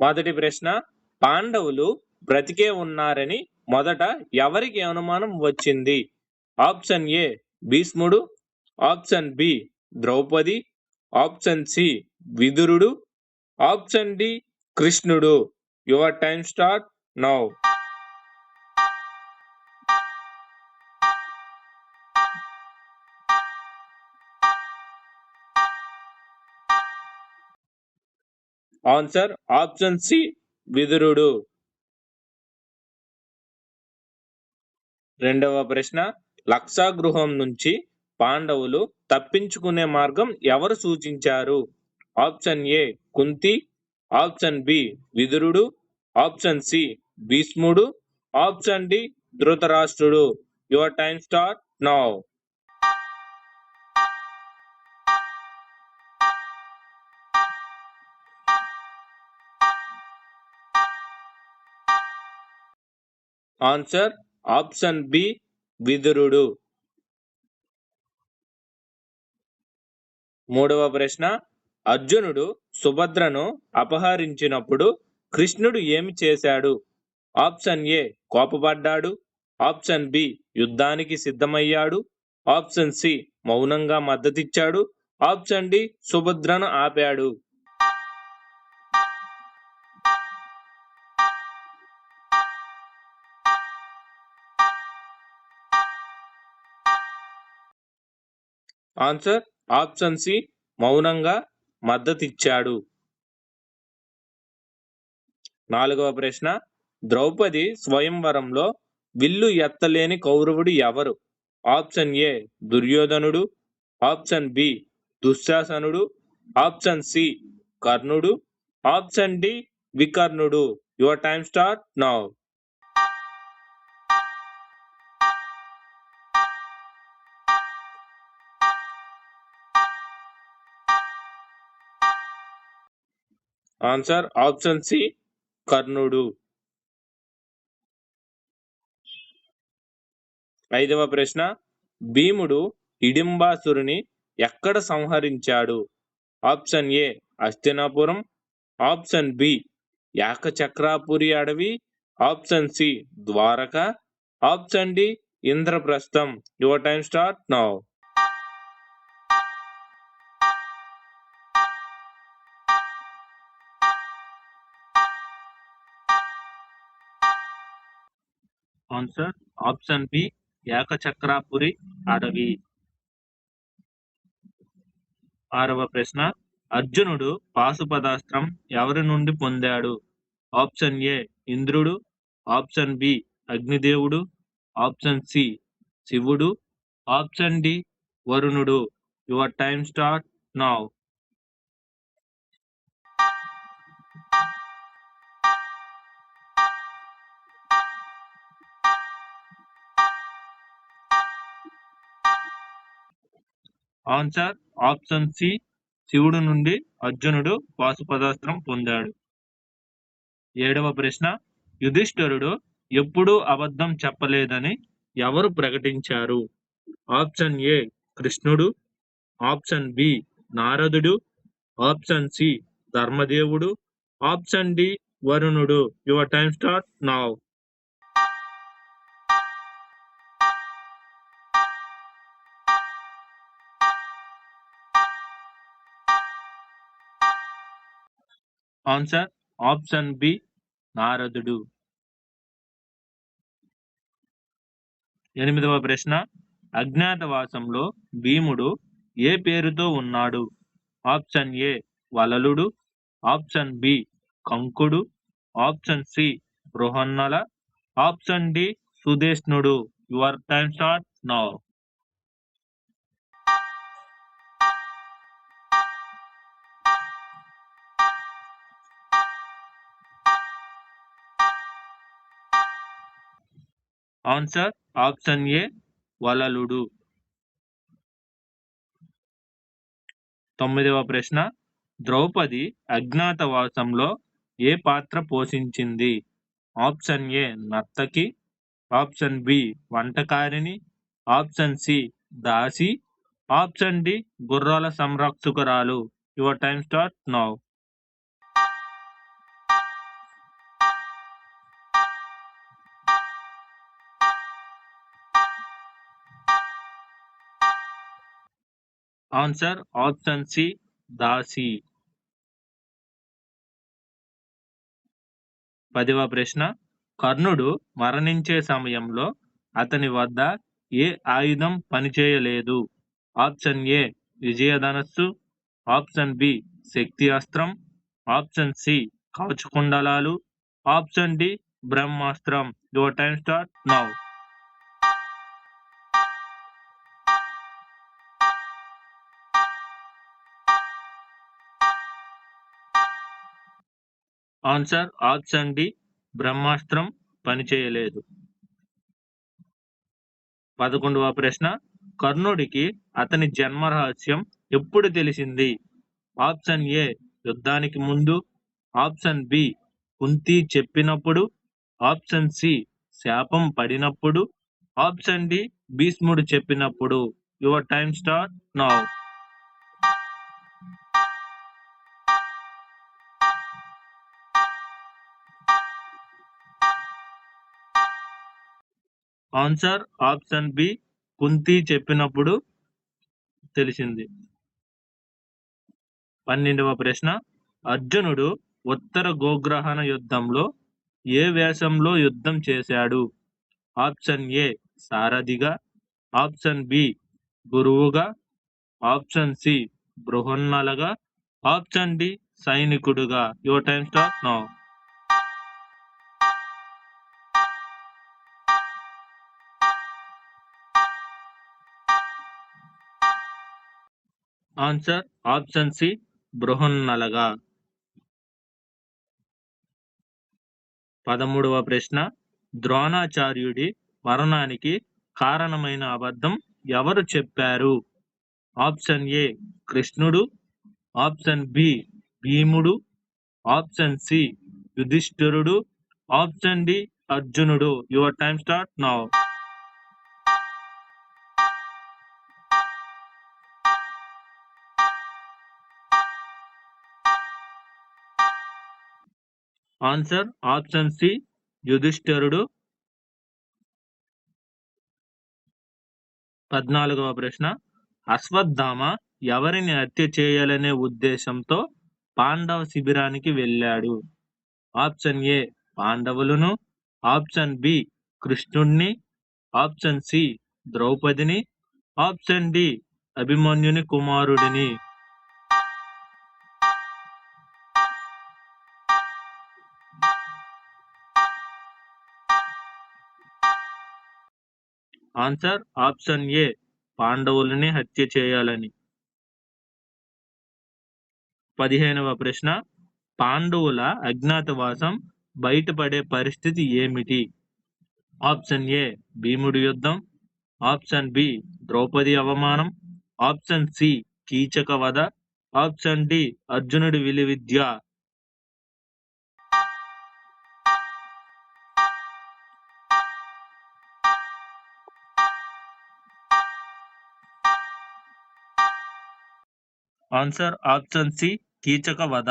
మొదటి ప్రశ్న పాండవులు బ్రతికే ఉన్నారని మొదట ఎవరికి అనుమానం వచ్చింది? ఆప్షన్ ఏ భీష్ముడు. Option B Draupadi. Option C విదురుడు. ఆప్షన్ డి కృష్ణుడు. Your time start now. Answer option C విదురుడు. రెండవ ప్రశ్న లక్షాగృహం నుంచి పాండవులు తప్పించుకునే మార్గం ఎవరు సూచించారు? Option A Kunti. Option B Vidurudu. Option C భీష్ముడు. Option D Dhritarashtrudu. Your time start now. Answer option B విదురుడు. మూడవ ప్రశ్న అర్జునుడు సుభద్రను అపహరించినప్పుడు కృష్ణుడు ఏమి చేశాడు? ఆప్షన్ ఏ కోపపడ్డాడు. ఆప్షన్ బి యుద్ధానికి సిద్ధమయ్యాడు. ఆప్షన్ సి మౌనంగా మద్దతిచ్చాడు. ఆప్షన్ డి సుభద్రను ఆపాడు. ఆన్సర్ ఆప్షన్ సి మౌనంగా మద్దతిచ్చాడు. నాలుగవ ప్రశ్న ద్రౌపది స్వయంవరంలో విల్లు ఎత్తలేని కౌరవుడు ఎవరు? ఆప్షన్ ఏ దుర్యోధనుడు ఆప్షన్ బి దుశ్శాసనుడు ఆప్షన్ సి కర్ణుడు option D వికర్ణుడు. Your time start now. Answer option C కర్ణుడు. ఐదవ ప్రశ్న భీముడు ఇడింబాసురుని ఎక్కడ సంహరించాడు? Option A Hastinapuram. Option B Ekachakrapuri అడవి. Option C Dwaraka. Option D Indraprastham. Your time start now. Answer option B Ekachakrapuri అడవి. ఆరవ ప్రశ్న అర్జునుడు పాశుపదాస్త్రం ఎవరి నుండి పొందాడు? ఆప్షన్ ఏ ఇంద్రుడు. ఆప్షన్ బి అగ్నిదేవుడు. ఆప్షన్ సి శివుడు. ఆప్షన్ డి వరుణుడు. Your time start now. Answer option C శివుడు నుండి అర్జునుడు వాసుపదాస్త్రం పొందాడు. ఏడవ ప్రశ్న యుధిష్ఠరుడు ఎప్పుడూ అబద్ధం చెప్పలేదని ఎవరు ప్రకటించారు? ఆప్షన్ ఏ కృష్ణుడు. ఆప్షన్ బి నారదుడు. ఆప్షన్ సి ధర్మదేవుడు. ఆప్షన్ డి వరుణుడు. Your time start now answer option B నారదుడు. ఎనిమిదవ ప్రశ్న అజ్ఞాతవాసంలో భీముడు ఏ పేరుతో ఉన్నాడు? ఆప్షన్ ఏ వలలుడు ఆప్షన్ బి కంకుడు option C Brihannala option D సుదేష్ణుడు your time start now. Answer option A వలలుడు తొమ్మిదవ ప్రశ్న ద్రౌపది అజ్ఞాతవాసంలో ఏ పాత్ర పోషించింది? ఆప్షన్ ఏ నర్తకి ఆప్షన్ బి వంటకారిణి. ఆప్షన్ సి దాసి. ఆప్షన్ డి గుర్రాల సంరక్షకురాలు. Your time start now answer option C దాసి. పదివ ప్రశ్న. కర్ణుడు మరణించే సమయంలో అతని వద్ద ఏ ఆయుధం పనిచేయలేదు? ఆప్షన్ ఏ విజయధనస్సు. ఆప్షన్ బి శక్తి అస్త్రం. ఆప్షన్ సి కవచకుండలాలు ఆప్షన్ డి బ్రహ్మాస్త్రం. Your time start now. Answer option D బ్రహ్మాస్త్రం పనిచేయలేదు. పదకొండవ ప్రశ్న కర్ణుడికి అతని జన్మ రహస్యం ఎప్పుడు తెలిసింది? ఆప్షన్ ఏ యుద్ధానికి ముందు. ఆప్షన్ బి కుంతి చెప్పినప్పుడు. ఆప్షన్ సి శాపం పడినప్పుడు. ఆప్షన్ డి భీష్ముడు చెప్పినప్పుడు. Your time star now. Answer option B Kunti చెప్పినప్పుడు తెలిసింది. పన్నెండవ ప్రశ్న అర్జునుడు ఉత్తర గోగ్రహణ యుద్ధంలో ఏ వేషంలో యుద్ధం చేశాడు? ఆప్షన్ ఏ సారథిగా ఆప్షన్ బి గురువుగా ఆప్షన్ సి బృహన్నలగా option D సైనికుడుగా. Your time stop now answer option C బృహన్నలగ. పదమూడవ ప్రశ్న. ద్రోణాచార్యుడి మరణానికి కారణమైన అబద్ధం ఎవరు చెప్పారు? ఆప్షన్ ఏ కృష్ణుడు. ఆప్షన్ బి భీముడు. ఆప్షన్ సి యుధిష్ఠిరుడు. ఆప్షన్ డి అర్జునుడు. Your time start now answer option C యుధిష్ఠరుడు. పద్నాలుగవ ప్రశ్న. అశ్వత్థామ ఎవరిని హత్య చేయాలనే ఉద్దేశంతో పాండవ శిబిరానికి వెళ్ళాడు. ఆప్షన్ ఏ పాండవులను ఆప్షన్ బి కృష్ణుణ్ణి ఆప్షన్ సి ద్రౌపదిని ఆప్షన్ డి అభిమన్యుని కుమారుడిని. ఆన్సర్ ఆప్షన్ ఏ పాండవులని హత్య చేయాలని. పదిహేనవ ప్రశ్న పాండవుల అజ్ఞాతవాసం బయటపడే పరిస్థితి ఏమిటి? ఆప్షన్ ఏ భీముడి యుద్ధం. ఆప్షన్ బి ద్రౌపది అవమానం. ఆప్షన్ సి కీచక వధ. ఆప్షన్ డి అర్జునుడి విలు ఆన్సర్ ఆప్షన్ సి కీచక వధ